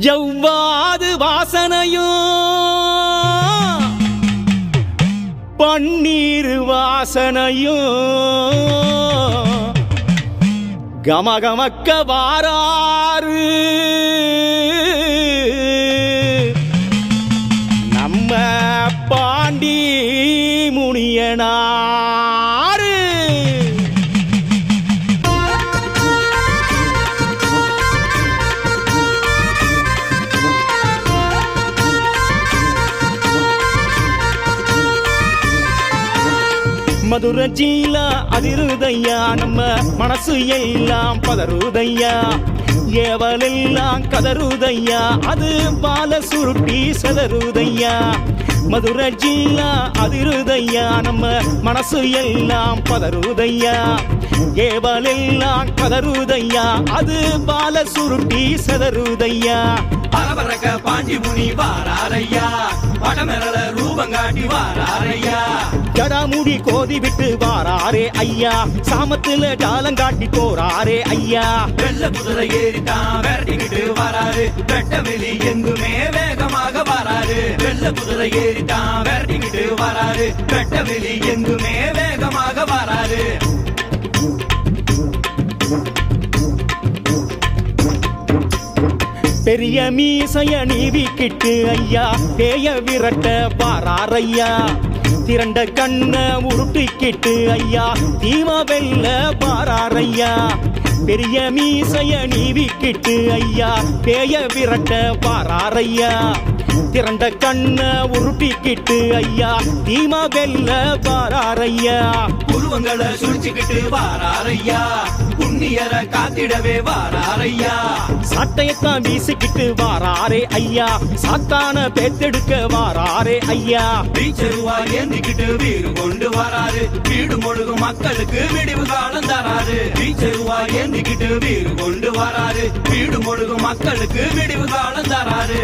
ஜவ்வாது வாசனையும் பன்னீர் வாசனையும் கமகமக்க வாராறு? நம்ம பாண்டி முனியனா? மதுர ஜீலா அதிருதையா நம்ம மனசு எல்லாம் பதறுதையா? ஏவலெல்லாம் கதறுதையா? அது பால சுருட்டி செதறுதையா? மதுர ஜீலா அதிருதையா நம்ம மனசு எல்லாம் பதறுதையா? ஏவலெல்லாம் கதறுதையா? அது பால சுருட்டி செதறுதையா? பரபரக்க பாண்டி முனி வாராரையா? படமெரல ரூபங்காட்டி வாராரையா? ஜடாமுடி கோதி விட்டு வாராரே ஐயா. சாமத்துல ஜாலங்காட்டி போறாரே ஐயா. வெள்ள குதிரை ஏறித்தான் விரட்டிக்கிட்டு வராரு. வெட்ட வெளி எங்குமே வேகமாக வராரு. வெள்ள குதிரை தான் விரட்டிக்கிட்டு வராரு. கட்ட வெளி எங்குமே வேகமாக வராரு. பெரிய மீசைய நீவிக்கிட்டு ஐயா பேய விரட்ட வாராரையா திரண்ட கண்ண உருட்டிக்கிட்டு ஐயா. தீம வெல்ல பாராரையா பெரிய மீசைய நீவிக்கிட்டு ஐயா. பேய விரட்ட பாராரையா திரண்ட கண்ண உருட்டிக்கிட்டு ஐயா. தீம வெல்ல பாராரையா உருவங்களை சுழிச்சுக்கிட்டு வாராரையா புண்ணியரை காத்திடவே வாராரையா சாட்டையத்தான் வீசிக்கிட்டு வாராரே ஐயா. சாத்தான பேத்தெடுக்க வாராரே ஐயா. வீச்சருவா ஏந்திக்கிட்டு வீடு கொண்டு வராரு வீடு முழுகும் மக்களுக்கு விடிவு காலம் தராரு வீச்சருவா ஏந்திக்கிட்டு வீடு கொண்டு வராரு வீடு முழுகும் மக்களுக்கு விடிவு காலம் தராரு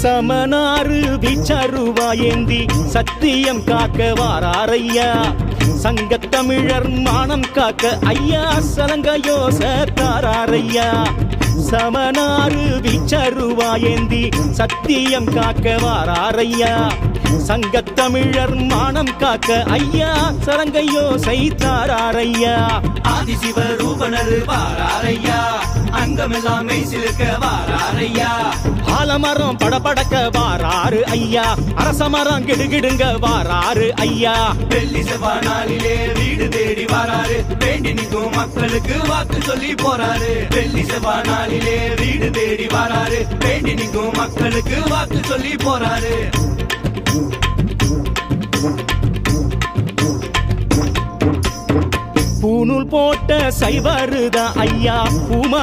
சமனாறு வீச்சருவா ஏந்தி சத்தியம் காக்க வாராரையா. சங்கத்தமிழர் மானம் காக்க ஐயா சலங்க யோச தாராரையா சமனாறு வீச்சருவா ஏந்தி சத்தியம் காக்க வாராரையா. சங்கத்தமிழர் மானம் காக்க ஐயா சரங்கையோ செய்தாரையா தாராரையா ஆதிசிவ ரூபனரு வாராரையா? ஆலமரம் படபடக்க வாராரு ஐயா. அரசமரம் கிடுகிடுங்க வாராரு ஐயா. வெள்ளி செவ்வா நாளிலே வீடு தேடி வராரு வேண்டி நிற்கும் மக்களுக்கு வாக்கு சொல்லி போறாரு. வெள்ளி செவ்வா நாளிலே வீடு தேடி வராரு வேண்டி நிற்கும் மக்களுக்கு வாக்கு சொல்லி போறாரு. பூநூல் போட்ட சைவருதான் ஐயா. பூமா